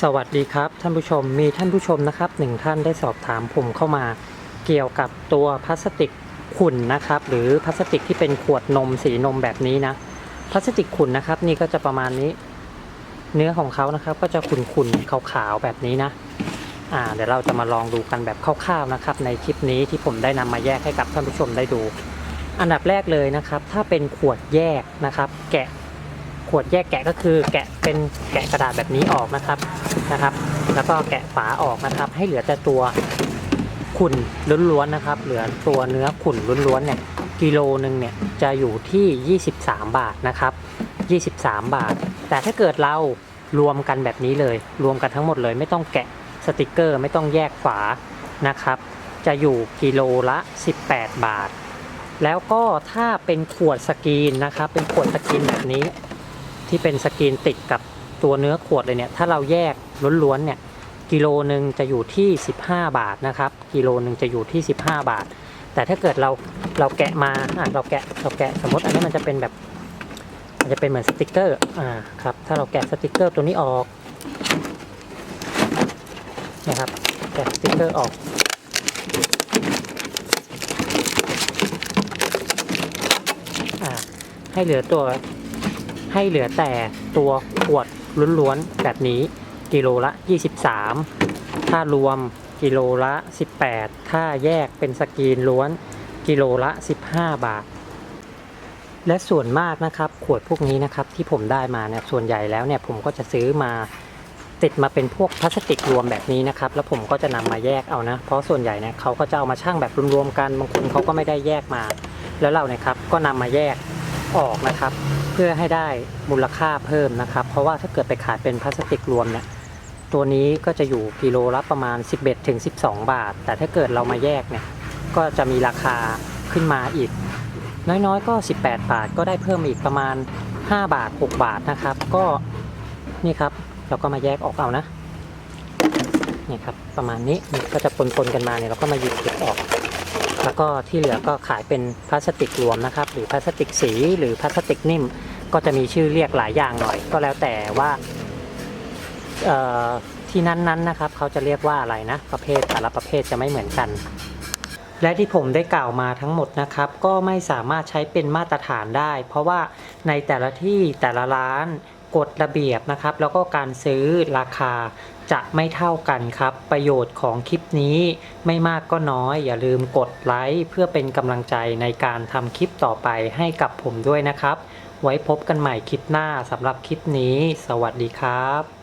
สวัสดีครับ ท่านผู้ชมมีท่านผู้ชมนะครับหนึ่งท่านได้สอบถามผมเข้ามา เกี่ยวกับตัวพลาสติกขุ่นนะครับ หรือพลาสติกที่เป็นขวดนมสีนมแบบนี้นะพลาสติกขุ่นนะครับ นี่ก็จะประมาณนี้ เนื้อของเขานะครับ ก็จะขุ่นๆขาวๆแบบนี้นะอ่าเดี๋ยวเราจะมาลองดูกันแบบคร่าวๆนะครับ ในคลิปนี้ที่ผมได้นำมาแยกให้กับท่านผู้ชมได้ดู อันดับแรกเลยนะครับ ถ้าเป็นขวดแยกนะครับ แกะ ขวดแยกแกะก็คือแกะเป็นแกะกระดาษแบบนี้ออกนะครับนะครับ แล้วก็แกะฝาออกนะครับ ให้เหลือแต่ตัวขุ่นล้วนๆนะครับ เหลือตัวเนื้อขุ่นล้วนๆเนี่ยกิโลหนึ่งเนี่ยจะอยู่ที่ 23 บาทนะครับ 23 บาท แต่ถ้าเกิดเรารวมกันแบบนี้เลย รวมกันทั้งหมดเลยไม่ต้องแกะสติกเกอร์ไม่ต้องแยกฝานะครับ จะอยู่กิโลละ 18 บาท แล้วก็ถ้าเป็นขวดสกรีนนะครับ เป็นขวดสกรีนแบบนี้ ที่เป็นสกรีนติดกับตัวเนื้อขวดเลยเนี่ย ถ้าเราแยกล้วนๆเนี่ยกิโลหนึ่งจะอยู่ที่ 15 บาทนะครับ กิโลหนึ่งจะอยู่ที่ 15 บาท แต่ถ้าเกิดเราเราแกะมาอะเราแกะเราแกะสมมติอันนี้มันจะเป็นแบบมันจะเป็นเหมือนสติกเกอร์อ่าครับถ้าเราแกะสติกเกอร์ตัวนี้ออกนะครับแกะสติกเกอร์ออกอ่าให้เหลือตัว ให้เหลือแต่ตัวขวดล้วนๆแบบนี้กิโลละ 23 ถ้ารวมกิโลละ 18 ถ้าแยกเป็นสกรีนล้วนกิโลละ 15 บาท และส่วนมากนะครับ ขวดพวกนี้นะครับที่ผมได้มาเนี่ยส่วนใหญ่แล้วเนี่ยผมก็จะซื้อมาติดมาเป็นพวกพลาสติกรวมแบบนี้นะครับ แล้วผมก็จะนำมาแยกเอานะ เพราะส่วนใหญ่เนี่ยเขาก็จะเอามาชั่งแบบรวมๆกันบางคนเขาก็ไม่ได้แยกมา แล้วเราเนี่ยครับก็นำมาแยกออกนะครับ เพื่อให้ได้มูลค่าเพิ่มนะครับ เพราะว่าถ้าเกิดไปขายเป็นพลาสติกรวมเนี่ยตัวนี้ก็จะอยู่กิโลละประมาณ 11ถึง12 บาท แต่ถ้าเกิดเรามาแยกเนี่ยก็จะมีราคาขึ้นมาอีก น้อยๆก็ 18 บาทก็ได้เพิ่มอีกประมาณ 5 บาท 6 บาทนะครับ ก็นี่ครับเราก็มาแยกออกเอานะนี่ครับประมาณนี้ก็จะปนๆกันมาเนี่ยเราก็มาหยิบเก็บออก แล้วก็ที่เหลือก็ขายเป็นพลาสติกรวมนะครับ หรือพลาสติกสีหรือพลาสติกนิ่ม ก็จะมีชื่อเรียกหลายอย่างหน่อย ก็แล้วแต่ว่าเอ่อที่นั้นๆนะครับ เขาจะเรียกว่าอะไรนะ ประเภทแต่ละประเภทจะไม่เหมือนกัน และที่ผมได้กล่าวมาทั้งหมดนะครับ ก็ไม่สามารถใช้เป็นมาตรฐานได้ เพราะว่าในแต่ละที่แต่ละร้าน กฎระเบียบนะครับ แล้วก็การซื้อราคาจะไม่เท่ากันครับ ประโยชน์ของคลิปนี้ไม่มากก็น้อย อย่าลืมกดไลค์เพื่อเป็นกำลังใจในการทำคลิปต่อไปให้กับผมด้วยนะครับ ไว้พบกันใหม่คลิปหน้าสำหรับคลิปนี้ สวัสดีครับ